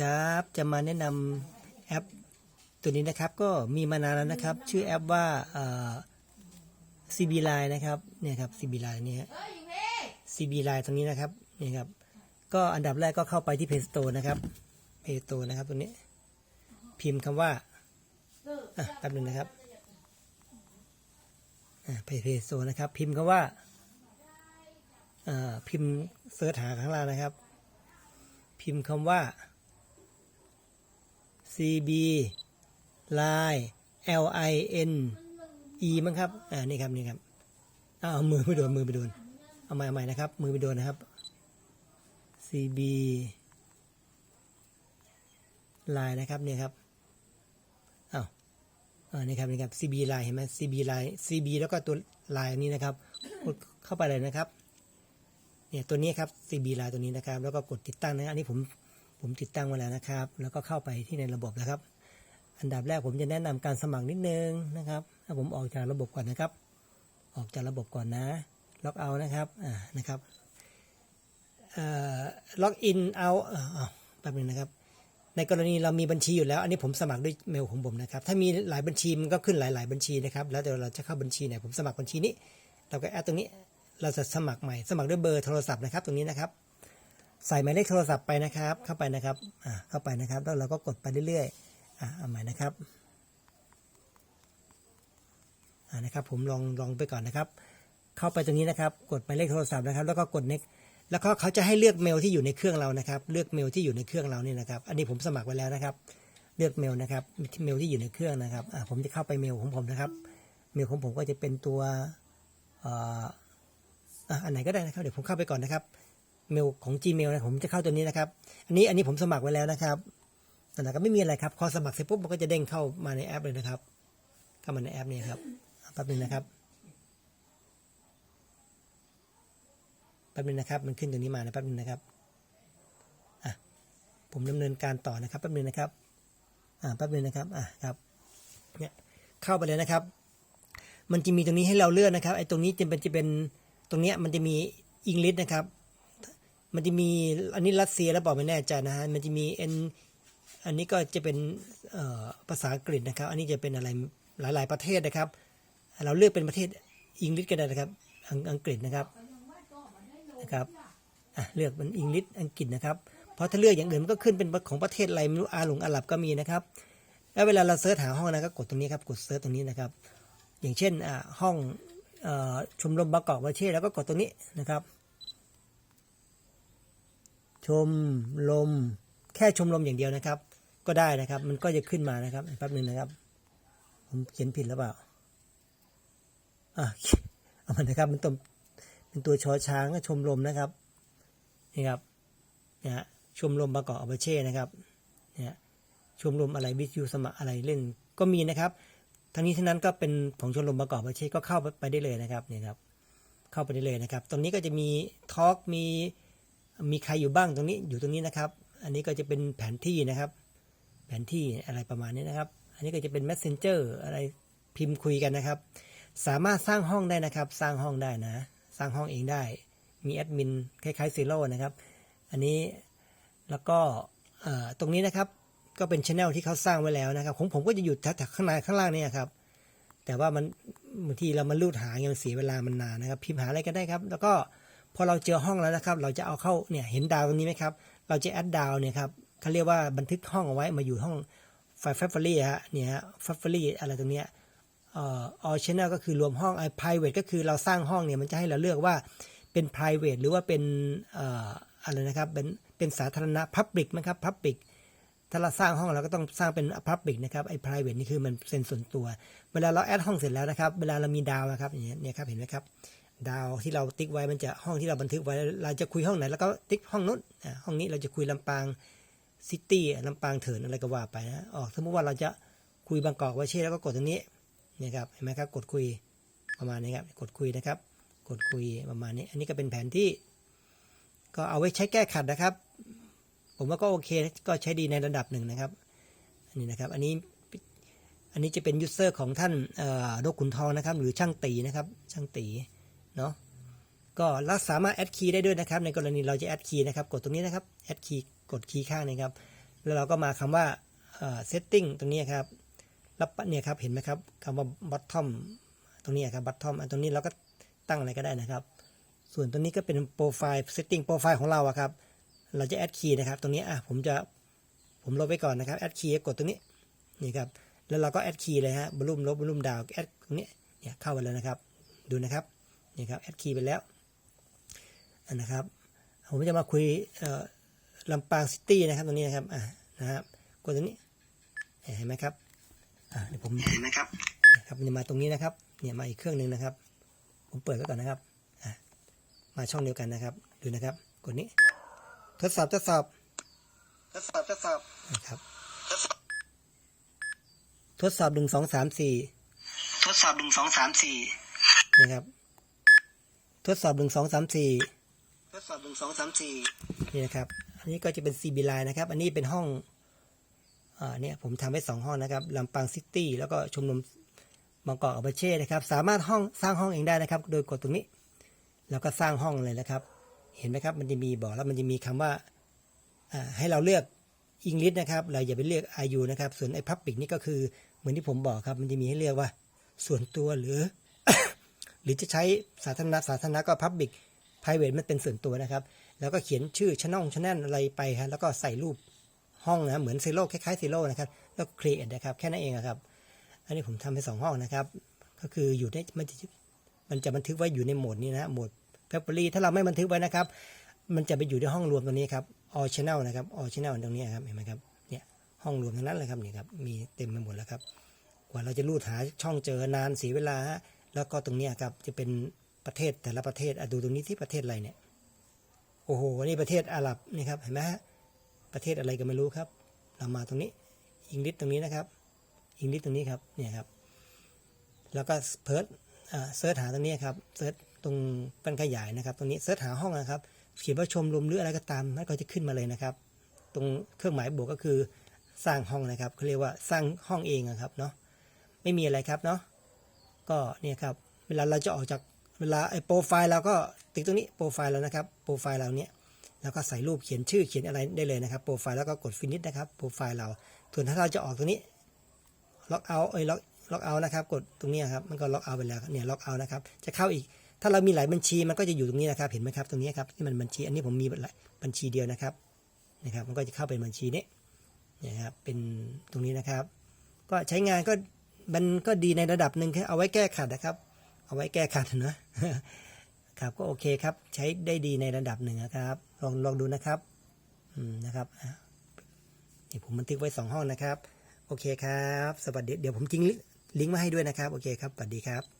ครับจะมาแนะนำแอปตัวนี้นะครับก็มีมานานแล้วนะครับ ชื่อแอปว่าเอ่อ CB Line นะครับเนี่ยครับ CB Line นี่ฮะ CB Line ตรงนี้นะครับเนี่ยครับ ก็อันดับแรกก็เข้าไปที่ Play Store นะครับ Play Store นะครับตรงนี้ พิมพ์คำว่าอะแป๊บหนึงนะครับอะ Play Store นะครับ พิมพ์คำว่าอ่อพิมพ์เสิร์ชหาข้างล่างนะครับ พิมพ์คำว่า CB Line L I N E มั้งครับ อ่า นี่ครับ นี่ครับ เอ้ามือไปโดน มือไปโดน เอาใหม่ใหม่นะครับ มือไปโดนนะครับ CB Line นะครับ เนี่ยครับอ้าวอ่า นี่ครับ นี่ครับ CB Line เห็นไหม CB Line CB แล้วก็ตัว Line นี้นะครับ กดเข้าไปเลยนะครับ เนี่ย ตัวนี้ครับ CB Line ตัวนี้นะครับ แล้วก็กดติดตั้งนะ อันนี้ผม ผมติดตั้งไว้แล้วนะครับ แล้วก็เข้าไปที่ในระบบนะครับ อันดับแรกผมจะแนะนำการสมัครนิดนึงนะครับถ้าผมออกจากระบบก่อนนะครับ ออกจากระบบก่อนนะล็อกเอานะครับอ่านะครับล็อกอินเอาอ่าเอาแป๊บนึงนะครับ ในกรณีเรามีบัญชีอยู่แล้ว อันนี้ผมสมัครด้วยเมลของผมนะครับ ถ้ามีหลายบัญชีมันก็ขึ้นหลาย ๆ บัญชีนะครับ แล้วเดี๋ยวเราจะเข้าบัญชีไหนผมสมัครบัญชีนี้ เราก็แอดตรงนี้ เราจะสมัครใหม่ สมัครด้วยเบอร์โทรศัพท์นะครับ ตรงนี้นะครับ ใส่หมายเลขโทรศัพท์ไปนะครับ เข้าไปนะครับอ่าเข้าไปนะครับ แล้วเราก็กดไปเรื่อยๆอ่าเอาใหม่นะครับอ่านะครับ ผมลองลองไปก่อนนะครับ เข้าไปตรงนี้นะครับ กดหมายเลขโทรศัพท์นะครับ แล้วก็กด next แล้วก็เขาจะให้เลือกเมลที่อยู่ในเครื่องเรานะครับ เลือกเมลที่อยู่ในเครื่องเราเนี่ยนะครับ อันนี้ผมสมัครไว้แล้วนะครับ เลือกเมลนะครับเมลที่อยู่ในเครื่องนะครับอ่าผมจะเข้าไปเมลของผมนะครับ เมลของผมก็จะเป็นตัวอ่ออะอันไหนก็ได้นะครับ เดี๋ยวผมเข้าไปก่อนนะครับ เมลของ Gmail นะผมจะเข้าตัวนี้นะครับ อันนี้อันนี้ผมสมัครไว้แล้วนะครับแต่นก็ไม่มีอะไรครับพอสมัครเสร็จปุ๊บมันก็จะเด้งเข้ามาในแอปเลยนะครับ เข้ามาในแอปนี้ครับแป๊บนึงนะครับแป๊บนึงนะครับ มันขึ้นตรงนี้มานะแป๊บนึงนะครับอะผมดำเนินการต่อนะครับแป๊บนึงนะครับอ่าแป๊บนึงนะครับอะครับเนี่ยเข้าไปเลยนะครับ มันจะมีตรงนี้ให้เราเลือกนะครับไอ้ตรงนี้จะเป็นจะเป็นตรงเนี้ยมันจะมีอังกฤษนะครับ มันจะมีอันนี้รัสเซียแล้วบอกไม่แน่ใจนะฮะมันจะมีเอ็นอันนี้ก็จะเป็นภาษาอังกฤษนะครับ อันนี้จะเป็นอะไรหลาย ๆ ประเทศนะครับ เราเลือกเป็นประเทศอังกฤษก็ได้นะครับ อังกฤษนะครับนะครับเลือกเป็นอังกฤษอังกฤษนะครับ เพราะถ้าเลือกอย่างอื่นมันก็ขึ้นเป็นของประเทศอะไรไม่รู้อาหลงอาหรับก็มีนะครับ แล้วเวลาเราเสิร์ชหาห้องนะก็กดตรงนี้ครับ กดเสิร์ชตรงนี้นะครับ อย่างเช่นห้องชมรมบางกอกวาเช่แล้วก็กดตรงนี้นะครับ ชมลม แค่ชมลมอย่างเดียวนะครับ ก็ได้นะครับ มันก็จะขึ้นมานะครับแป๊บหนึ่งนะครับ ผมเขียนผิดหรือเปล่าอะเอามันนะครับมันต้องเป็นตัวชอช้างชมลมนะครับนี่ครับเนี่ยฮะชมรมบางกอกอาบเช่นะครับเนี่ยชมรมอะไรวิทยุสมัครอะไรเล่นก็มีนะครับ ทั้งนี้ทั้งนั้นก็เป็นของชมรมบางกอกอาบาเช่ก็เข้าไปได้เลยนะครับเนี่ยครับ เข้าไปได้เลยนะครับ ตรงนี้ก็จะมีทอล์กมี มีใครอยู่บ้างตรงนี้อยู่ตรงนี้นะครับ อันนี้ก็จะเป็นแผนที่นะครับ แผนที่อะไรประมาณนี้นะครับ อันนี้ก็จะเป็น messenger อะไรพิมพ์คุยกันนะครับ สามารถสร้างห้องได้นะครับ สร้างห้องได้นะ สร้างห้องเองได้ มีแอดมินคล้ายๆซีโร่นะครับ อันนี้แล้วก็ตรงนี้นะครับก็เป็นช anel ที่เขาสร้างไว้แล้วนะครับของผมก็จะอยู่แถวข้างในข้างล่างนี่ครับ แต่ว่ามันบางทีเรามาลูดหาเงี้ยมันเสียเวลามันนานนะครับ พิมพ์หาอะไรก็ได้ครับ แล้วก็ พอเราเจอห้องแล้วนะครับ เราจะเอาเข้าเนี่ยเห็นดาวตรงนี้ไหมครับ เราจะแอดดาวเนี่ยครับเขาเรียกว่าบันทึกห้องเอาไว้มาอยู่ห้องไฟแฟฟเฟอรี่ฮะเนี่ยฮะแฟฟเฟอรี่อะไรตรงเนี้ยเอ่อ all channel ก็คือรวมห้องไอ้ private ก็คือเราสร้างห้องเนี่ยมันจะให้เราเลือกว่าเป็น private หรือว่าเป็นเอ่ออะไรนะครับเป็นเป็นสาธารณะ public นะครับ public ถ้าเราสร้างห้องเราก็ต้องสร้างเป็น public นะครับไอ้ private นี่คือมันเป็นส่วนตัว เวลาเราแอดห้องเสร็จแล้วนะครับ เวลาเรามีดาวนะครับอย่างเงี้ยเนี่ยครับเห็นไหมครับ ดาวที่เราติ๊กไว้มันจะห้องที่เราบันทึกไว้เราจะคุยห้องไหนแล้วก็ติ๊กห้องนู้นห้องนี้เราจะคุยลำปางซิตี้ลำปางเถินอะไรก็ว่าไปนะออกสมมติว่าเราจะคุยบางกอกไวาเช่แล้วก็กดตรงนี้นี่ครับเห็นไหมครับกดคุยประมาณนี้ครับกดคุยนะครับ กดคุยประมาณนี้ อันนี้ก็เป็นแผนที่ ก็เอาไว้ใช้แก้ขัดนะครับ ผมว่าก็โอเคก็ใช้ดีในระดับหนึ่งนะครับอันนี้นะครับอันนี้อันนี้จะเป็นยูเซอร์ของท่านเอ่อนกขุนทองนะครับ หรือช่างตีนะครับช่างตี เนาะก็เราสามารถแอดคีย์ได้ด้วยนะครับ ในกรณีเราจะแอดคีย์นะครับกดตรงนี้นะครับแอดคีย์กดคีย์ข้างนี้ครับ แล้วเราก็มาคำว่าเอ่อ setting ตรงนี้ครับแล้วปะเนี่ยครับเห็นไหมครับคำว่า bottom ตรงนี้ครับ bottom อันตรงนี้เราก็ตั้งอะไรก็ได้นะครับ ส่วนตรงนี้ก็เป็น profile setting profile ของเราอะครับ เราจะ add key นะครับ ตรงนี้อะผมจะผมลบไว้ก่อนนะครับ add key กดตรงนี้นี่ครับแล้วเราก็ add key เลยฮะบลูมลบบลูมดาว add ตรงนี้เนี่ยเข้าไปแล้วนะครับ ดูนะครับ นี่ครับ add key ไปแล้วอันนะครับผมจะมาคุยเอ่อลำปางซิตี้นะครับตรงนี้นะครับอะนะครับกดตรงนี้เห็นไหมครับอะเดี๋ยวผมเห็นไหมครับนะครับมันจะมาตรงนี้นะครับเนี่ยมาอีกเครื่องหนึ่งนะครับ ผมเปิดไว้ก่อนนะครับอะมาช่องเดียวกันนะครับดูนะครับกดนี้ ทดสอบทดสอบทดสอบทดสอบนะครับทดสอบหนึ่งสองสามสี่ทดสอบหนึ่งสองสามสี่นะครับ ทดสอบหนึ่งสองสามสี่ทดสอบหนึ่งสองสามสี่นี่นะครับ อันนี้ก็จะเป็น CB Line นะครับ อันนี้เป็นห้อง อ่า เนี่ยผมทำไว้สองห้องนะครับลำปางซิตี้แล้วก็ชมรมบางกอกอาบาเช่นะครับ สามารถห้องสร้างห้องเองได้นะครับ โดยกดตรงนี้ แล้วก็สร้างห้องเลยนะครับ เห็นไหมครับ มันจะมีบอกแล้วมันจะมีคำว่า อ่า ให้เราเลือกอังกฤษนะครับ เราอย่าไปเลือก IU นะครับ ส่วนไอ้ Public นี่ก็คือ เหมือนที่ผมบอกครับ มันจะมีให้เลือกว่า ส่วนตัวหรือ หรือจะใช้สาธารณะสาธารณะก็ Public private มันเป็นส่วนตัวนะครับ แล้วก็เขียนชื่อช anel ช anel อะไรไปครับแล้วก็ใส่รูปห้องนะเหมือนเซโร่คล้ายๆเซโร่นะครับแล้วก็ create นะครับแค่นั้นเองครับ อันนี้ผมทำไปสองห้องนะครับ ก็คืออยู่ในมันจะมันจะบันทึกไว้อยู่ในโหมดนี้นะฮะโหมด February ถ้าเราไม่บันทึกไว้นะครับ มันจะไปอยู่ในห้องรวมตรงนี้ครับ all channel นะครับ all channel ตรงนี้ครับเห็นไหมครับเนี่ยห้องรวมทั้งนั้นเลยครับนี่ครับมีเต็มไปหมดแล้วครับกว่าเราจะรูดหาช่องเจอนานเสียเวลาฮะ แล้วก็ตรงนี้ครับจะเป็นประเทศแต่ละประเทศอดูตรงนี้ที่ประเทศอะไรเนี่ยโอ้โหนี่ประเทศอาหรับนี่ครับเห็นไหมฮะประเทศอะไรก็ไม่รู้ครับ เรามาตรงนี้อังกฤษตรงนี้นะครับอังกฤษตรงนี้ครับเนี่ยครับแล้วก็เพิร์ดเซิร์ชหาตรงนี้ครับเซิร์ชตรงเป็นขยายนะครับ ตรงนี้เซิร์ชหาห้องนะครับเขียนว่าชมรมหรืออะไรก็ตามมันก็จะขึ้นมาเลยนะครับ ตรงเครื่องหมายบวกก็คือสร้างห้องนะครับเขาเรียกว่าสร้างห้องเองนะครับเนาะไม่มีอะไรครับเนาะ ก็เนี่ยครับเวลาเราจะออกจากเวลาไอ้โปรไฟล์เราก็ติ๊กตรงนี้โปรไฟล์เรานะครับโปรไฟล์เราเนี้ยแล้วก็ใส่รูปเขียนชื่อเขียนอะไรได้เลยนะครับโปรไฟล์แล้วก็กดฟินิชนะครับโปรไฟล์เราส่วนถ้าเราจะออกตรงนี้ล็อกเอาเอ้ยล็อกล็อกเอานะครับกดตรงนี้ครับมันก็ล็อกเอาไปแล้วเนี่ยล็อกเอานะครับจะเข้าอีก ถ้าเรามีหลายบัญชีมันก็จะอยู่ตรงนี้นะครับเห็นไหมครับตรงนี้ครับที่มันบัญชีอันนี้ผมมีบัญชีเดียวนะครับนะครับ มันก็จะเข้าเป็นบัญชีนี้นี่ยครับเป็นตรงนี้นะครับ ก็ใช้งานก็ มันก็ดีในระดับหนึ่งแค่เอาไว้แก้ขัดนะครับ เอาไว้แก้ขัดนะครับก็โอเคครับใช้ได้ดีในระดับหนึ่งนะครับลองลองดูนะครับอืมนะครับเดี๋ยวผมบันทึกไว้สองห้องนะครับ โอเคครับ สวัสดีเดี๋ยวผมทิ้งลิงลิงก์มาให้ด้วยนะครับ โอเคครับสวัสดีครับ